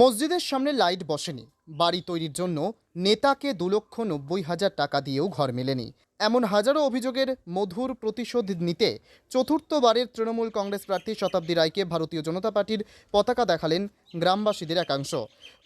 মসজিদের সামনে লাইট বসেনি। বাড়ি তৈরির জন্য নেতাকে দু লক্ষ নব্বই হাজার টাকা দিয়েও ঘর মেলেনি। এমন হাজারো অভিযোগের মধুর প্রতিশোধ নিতে চতুর্থবারের তৃণমূল কংগ্রেস প্রার্থী শতাব্দী রায়কে ভারতীয় জনতা পার্টির পতাকা দেখালেন গ্রামবাসীদের একাংশ।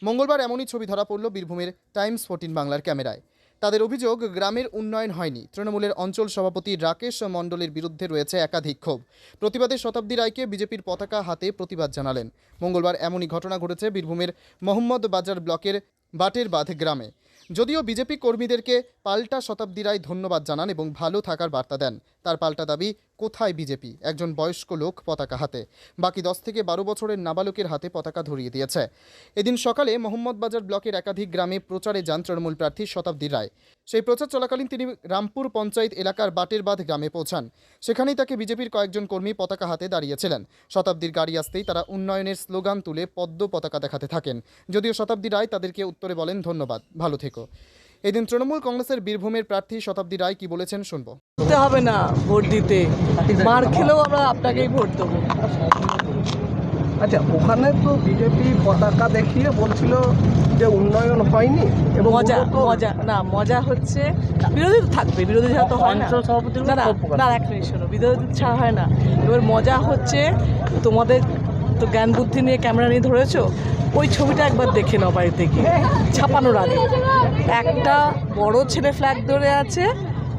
মঙ্গলবার এমনই ছবি ধরা পড়ল বীরভূমের টাইমস ফোর্টিন বাংলার ক্যামেরায়। তাদের অভিযোগ গ্রামের উন্নয়ন হয়নি। তৃণমূলের অঞ্চল সভাপতি রাকেশ মণ্ডলের বিরুদ্ধে রয়েছে একাধিক ক্ষোভ। প্রতিবাদে শতাব্দী রায়কে বিজেপির পতাকা হাতে প্রতিবাদ জানালেন। মঙ্গলবার এমনই ঘটনা ঘটেছে বীরভূমের মোহাম্মদ বাজার ব্লকের বাটের বাঁধ গ্রামে। যদিও বিজেপি কর্মীদেরকে পাল্টা শতাব্দী রায় ধন্যবাদ জানান এবং ভালো থাকার বার্তা দেন, তার পাল্টা দাবি কোথায় বিজেপি? একজন বয়স্ক লোক পতাকা হাতে। বাকি দশ থেকে বারো বছরের নাবালকের হাতে পতাকা ধরিয়ে দিয়েছে। এদিন সকালে মোহাম্মদবাজার ব্লকের একাধিক গ্রামে প্রচারে যান তৃণমূল প্রার্থী শতাব্দী রায়। সেই প্রচার চলাকালীন তিনি রামপুর পঞ্চায়েত এলাকার বাটের বাঁধ গ্রামে পৌঁছান। সেখানেই তাকে বিজেপির কয়েকজন কর্মী পতাকা হাতে দাঁড়িয়েছিলেন। শতাব্দীর গাড়ি আসতেই তারা উন্নয়নের স্লোগান তুলে পদ্ম পতাকা দেখাতে থাকেন। যদিও শতাব্দী রায় তাদেরকে উত্তরে বলেন, ধন্যবাদ, ভালো থেকো। এদিন তৃণমূল কংগ্রেসের বীরভূমের প্রার্থী শতাব্দী রায় কি বলেছেন শুনব। দিতে হবে না ভোট দিতে। মার খেলেও আমরা আপনাকেই ভোট দেবো। আচ্ছা ওখানে তো বিজেপি পতাকা দেখিয়ে বলছিল যে উন্নয়ন হয়নি এবং মজা মজা না মজা হচ্ছে বিরোধী তো থাকবে বিরোধী ছাড়া তো হয় না। অঞ্চল সভাপতির না। না এক মিনিট শোনো বিরোধী ছাড়া হয় না। এবার মজা হচ্ছে তোমাদের তো জ্ঞান বুদ্ধি নিয়ে ক্যামেরা নিয়ে ধরেছো? ওই ছবিটা একবার দেখে নাও বাড়িতে গিয়ে। ছাপানোর আগে। একটা বড় ছেলে ফ্ল্যাগ ধরে আছে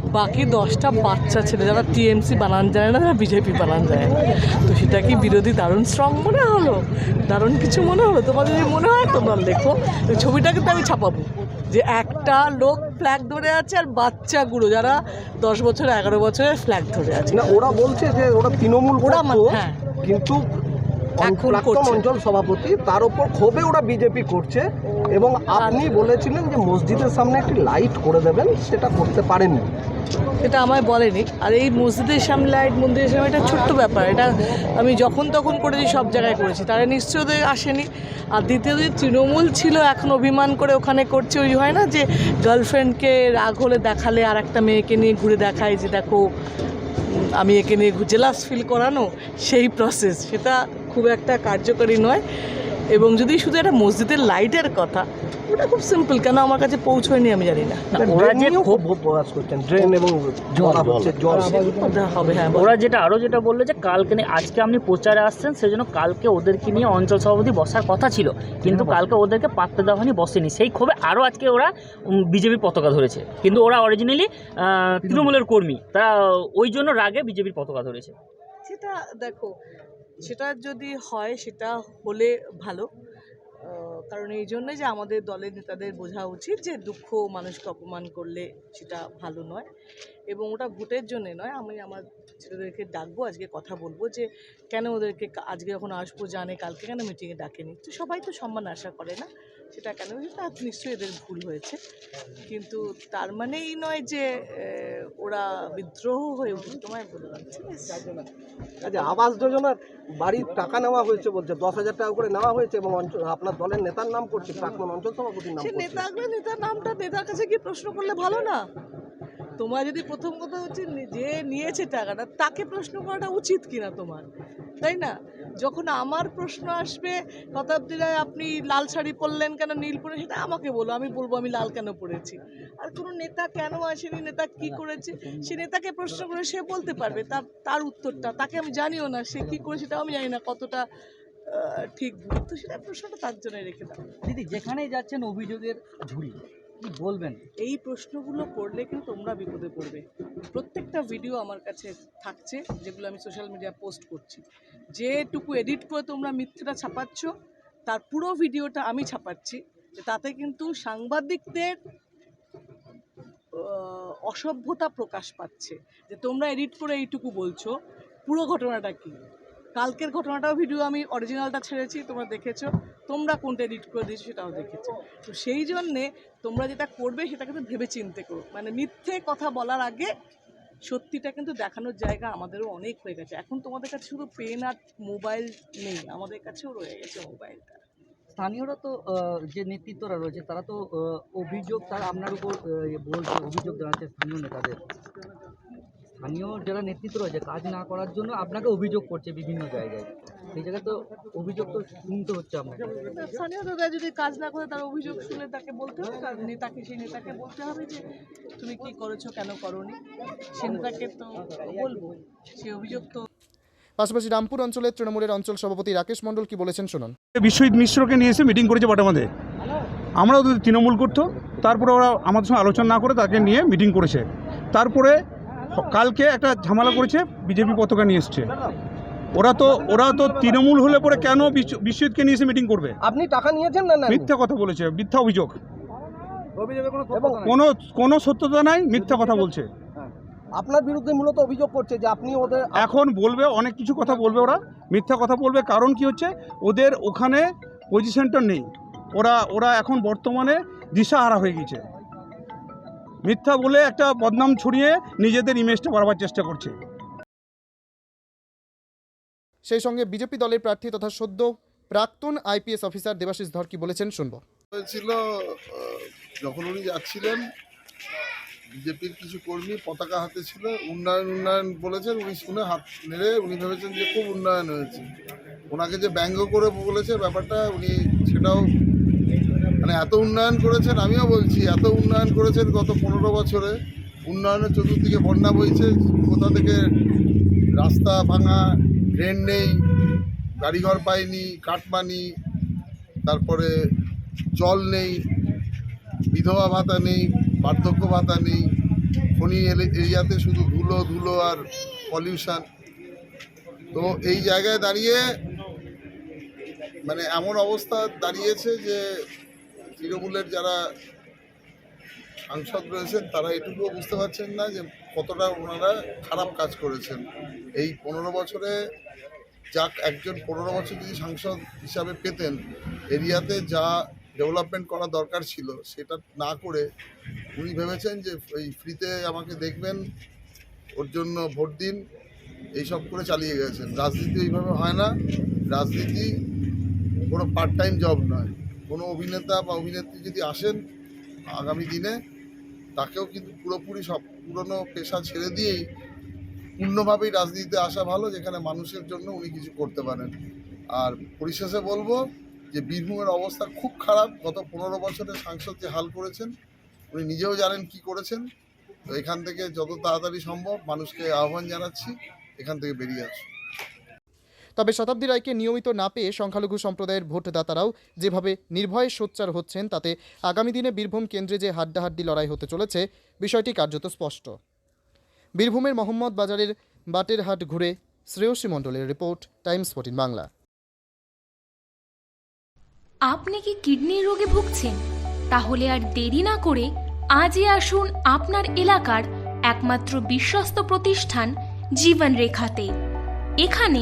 বাকি দশটা বাচ্চা ছেলে। যারা টিএমসি বানান যায় না যারা বিজেপি বানান যায়। না। তো সেটা কি বিরোধী দারুণ স্ট্রং মনে হলো? দারুণ কিছু মনে হলো? তোমার যদি মনে হয়? তোমরা দেখো। ওই ছবিটা কিন্তু আমি ছাপাবো। যে একটা লোক ফ্ল্যাগ ধরে আছে আর বাচ্চাগুলো যারা দশ বছর এগারো বছরের ফ্ল্যাগ ধরে আছে। না ওরা বলছে যে ওরা তৃণমূল ওরা মানে- হ্যাঁ। কিন্তু প্রাক্তন। অঞ্চল সভাপতি তার উপর ক্ষোভে ওরা বিজেপি করছে এবং আপনি বলেছিলেন যে মসজিদের সামনে একটি লাইট করে দেবেন সেটা করতে পারেননি। এটা আমায় বলেনি। আর এই মসজিদের সামনে লাইট মন্দিরের সামনে এটা ছোট্ট ব্যাপার। এটা আমি যখন তখন করেছি সব জায়গায় করেছি। তারা নিশ্চয়ই আসেনি। আর দ্বিতীয় যে তৃণমূল ছিল এখন অভিমান করে ওখানে করছে। ওই হয় না যে গার্লফ্রেন্ডকে রাগ হলে দেখালে আর একটা মেয়েকে নিয়ে ঘুরে দেখায় যে দেখো আমি একে নিয়ে জেলাস ফিল করানো সেই প্রসেস সেটা খুব একটা কার্যকরী নয়। এবং যদি শুধু একটা মসজিদের লাইটের কথা ওটা খুব সিম্পল কেন আমার কাছে পৌঁছয়নি আমি জানি না। না, ওরা যে নিয়েও ক্ষোভ ক্ষোভ প্রকাশ করছেন ড্রেন এবং বলা হচ্ছে জল। ওটা হবে হ্যাঁ ওরা যেটা আরও যেটা বলল যে কালকে নে- আজকে আপনি প্রচারে আসছেন সেজন্য কালকে ওদেরকে নিয়ে অঞ্চল সভাপতি বসার কথা ছিল। কিন্তু কালকে ওদেরকে পাত্তা দেওয়া হয়নি বসেনি। সেই ক্ষোভে আরও আজকে ওরা বিজেপির পতাকা ধরেছে। কিন্তু ওরা অরিজিনালি তৃণমূলের কর্মী। তারা ওই জন্য রাগে বিজেপির পতাকা ধরেছে। সেটা দেখো সেটা যদি হয়, সেটা হলে ভালো। কারণ এই জন্যই যে আমাদের দলের নেতাদের বোঝা উচিত যে দুঃখ মানুষকে অপমান করলে সেটা ভালো নয় এবং ওটা ভোটের জন্য নয়। আমি আমার ছেলেদেরকে ডাকবো, আজকে কথা বলব যে কেন ওদেরকে আজকে যখন আসব জানে, কালকে কেন মিটিংয়ে ডাকেনি? তো সবাই তো সম্মান আশা করে না। সেটা কেন? সেটা নিশ্চয়ই এদের ভুল হয়েছে। কিন্তু তার মানে এই নয় যে ওরা বিদ্রোহ হয়ে উঠেছে। তোমায় আছে আচ্ছা আবাস যোজনার বাড়ির টাকা নেওয়া হয়েছে বলছে দশ হাজার টাকা করে নেওয়া হয়েছে এবং অঞ্চল আপনার দলের নেতার নাম করছে প্রাক্তন অঞ্চল সভাপতির নাম সে করছে। নেতা নেতার নামটা নেতার কাছে গিয়ে প্রশ্ন করলে ভালো না। তোমার যদি প্রথম কথা হচ্ছে যে নিয়েছে টাকাটা তাকে প্রশ্ন করাটা উচিত কিনা তোমার? তাই না? যখন আমার প্রশ্ন আসবে শতাব্দী রায় আপনি লাল শাড়ি পরলেন কেন? নীল পরে সেটা আমাকে বলো, আমি বলব, আমি লাল কেন পরেছি? আর কোনো নেতা কেন আসেনি নেতা কি করেছে? সে নেতাকে প্রশ্ন করে সে বলতে পারবে, তার তার উত্তরটা। তাকে আমি জানিও না সে কি করে সেটাও আমি জানি না কতটা ঠিক। তো সেটা প্রশ্নটা তার জন্য রেখে দাও। দিদি, যেখানেই যাচ্ছেন অভিযোগের ঝুড়ি। কি বলবেন? এই প্রশ্নগুলো করলে কিন্তু তোমরা বিপদে পড়বে। প্রত্যেকটা ভিডিও আমার কাছে থাকছে, যেগুলো আমি সোশ্যাল মিডিয়া পোস্ট করছি। যেটুকু এডিট করে তোমরা মিথ্যেটা ছাপাচ্ছ, তার পুরো ভিডিওটা আমি ছাপাচ্ছি। তাতে কিন্তু সাংবাদিকদের অসভ্যতা প্রকাশ পাচ্ছে। যে তোমরা এডিট করে এইটুকু বলছো, পুরো ঘটনাটা কি? কালকের ঘটনাটাও ভিডিও আমি অরিজিনালটা ছেড়েছি তোমরা দেখেছ। তোমরা কোনটা এডিট করে দিয়েছ সেটাও দেখেছ। তো সেই জন্যে তোমরা যেটা করবে সেটা কিন্তু ভেবে চিনতে করো। মানে মিথ্যে কথা বলার আগে সত্যিটা কিন্তু দেখানোর জায়গা আমাদেরও অনেক হয়ে গেছে। এখন তোমাদের কাছে শুধু পেন আর মোবাইল নেই আমাদের কাছেও রয়ে গেছে মোবাইলটা স্থানীয়রা তো যে নেতৃত্বরা রয়েছে তারা তো অভিযোগ তারা আপনার উপর আহ, বলছে অভিযোগ জানাচ্ছে স্থানীয় নেতাদের। স্থানীয় যারা নেতৃত্ব রয়েছে কাজ না করার জন্য আপনাকে অভিযোগ করছে বিভিন্ন জায়গায়। সেই জায়গায় তো অভিযোগ তো শুনতে হচ্ছে আপনাকে। স্থানীয় দাদা যদি কাজ না করে তার অভিযোগ শুনে তাকে বলতে হবে তার নেতাকে সেই নেতাকে বলতে হবে যে তুমি কি করেছ কেন করনি? সে নেতাকে তো বলব সে অভিযোগ তো পাশাপাশি রামপুর অঞ্চলের তৃণমূলের অঞ্চল সভাপতি রাকেশ মণ্ডল কি বলেছেন শুনুন। বিশ্বজিৎ মিশ্রকে নিয়ে এসে মিটিং করেছে বটামাদে আমরা ওদের তৃণমূল করতো তারপরে ওরা আমাদের সঙ্গে আলোচনা না করে তাকে নিয়ে মিটিং করেছে। তারপরে কালকে একটা ঝামেলা করেছে বিজেপি পতাকা নিয়ে এসছে। ওরা তো ওরা তো তৃণমূল হলে পরে কেন বিশ্ব- বিশ্বজিৎকে নিয়ে এসে মিটিং করবে? আপনি টাকা নিয়েছেন না না মিথ্যা কথা বলেছে মিথ্যা অভিযোগ। কোনো কোনো সত্যতা নাই মিথ্যা কথা বলছে। আপনার বিরুদ্ধে মূলত অভিযোগ করছে যে আপনি ওদের এখন বলবে অনেক কিছু কথা বলবে ওরা মিথ্যা কথা বলবে। কারণ কি হচ্ছে ওদের ওখানে পজিশনটা নেই। ওরা ওরা এখন বর্তমানে দিশাহারা হয়ে গেছে। মিথ্যা বলে একটা বদনাম ছড়িয়ে নিজেদের ইমেজটা বাড়াবার চেষ্টা করছে। সেই সঙ্গে বিজেপি দলের প্রার্থী তথা সদ্য প্রাক্তন আইপিএস অফিসার দেবাশিস ধর কি বলেছেন শুনব। হয়েছিল যখন উনি যাচ্ছিলেন বিজেপির কিছু কর্মী পতাকা হাতে ছিল উন্নয়ন উন্নয়ন বলেছেন উনি শুনে হাত নেড়ে উনি ভেবেছেন যে খুব উন্নয়ন হয়েছে। ওনাকে যে ব্যঙ্গ করে বলেছে ব্যাপারটা উনি সেটাও মানে এত উন্নয়ন করেছেন, আমিও বলছি, এত উন্নয়ন করেছেন গত পনেরো বছরে। উন্নয়নের চতুর্দিকে বন্যা বইছে, কোথা থেকে রাস্তা ভাঙা, ড্রেন নেই, গাড়িঘর পায়নি কাটমানি, তারপরে জল নেই, বিধবা ভাতা নেই, বার্ধক্য ভাতা নেই, খনি এরিয়াতে শুধু ধুলো ধুলো আর পলিউশন। তো এই জায়গায় দাঁড়িয়ে মানে এমন অবস্থা দাঁড়িয়েছে যে তৃণমূলের যারা সাংসদ রয়েছেন, তারা এটুকুও বুঝতে পারছেন না যে কতটা ওনারা খারাপ কাজ করেছেন। এই পনেরো বছরে যাক একজন পনেরো বছর যদি সাংসদ হিসাবে পেতেন, এরিয়াতে যা ডেভেলপমেন্ট করা দরকার ছিল, সেটা না করে উনি ভেবেছেন যে এই ফ্রিতে আমাকে দেখবেন, ওর জন্য ভোট দিন, এইসব করে চালিয়ে গেছেন। রাজনীতি এইভাবে হয় না। রাজনীতি কোনো পার্ট টাইম জব নয়। কোনো অভিনেতা বা অভিনেত্রী যদি আসেন আগামী দিনে, তাকেও কিন্তু পুরোপুরি সব পুরনো পেশা ছেড়ে দিয়েই পূর্ণভাবেই রাজনীতিতে আসা ভালো, যেখানে মানুষের জন্য উনি কিছু করতে পারেন। আর পরিশেষে বলব যে বীরভূমের অবস্থা খুব খারাপ। গত পনেরো বছরের সাংসদ যে হাল করেছেন, উনি নিজেও জানেন কি করেছেন। তো এখান থেকে যত তাড়াতাড়ি সম্ভব মানুষকে আহ্বান জানাচ্ছি, এখান থেকে বেরিয়ে আসুন। তবে শতাব্দী রায়কে নিয়মিত না পেয়ে সংখ্যালঘু সম্প্রদায়ের ভোটদাতারাও যেভাবে নির্ভয়ে সোচ্চার হচ্ছেন, তাতে আগামী দিনে বীরভূম কেন্দ্রে যে হাড্ডাহাড্ডি লড়াই হতে চলেছে, বিষয়টি কার্যত স্পষ্ট। বীরভূমের মোহাম্মদ বাজারের বাটেরহাট ঘুরে শ্রেয়সী মণ্ডলের রিপোর্ট, টাইমস ফোর্টিন বাংলা। আপনি কি কিডনি রোগে ভুগছেন? তাহলে আর দেরি না করে আজই আসুন আপনার এলাকার একমাত্র বিশ্বস্ত প্রতিষ্ঠান জীবন রেখাতে এখানে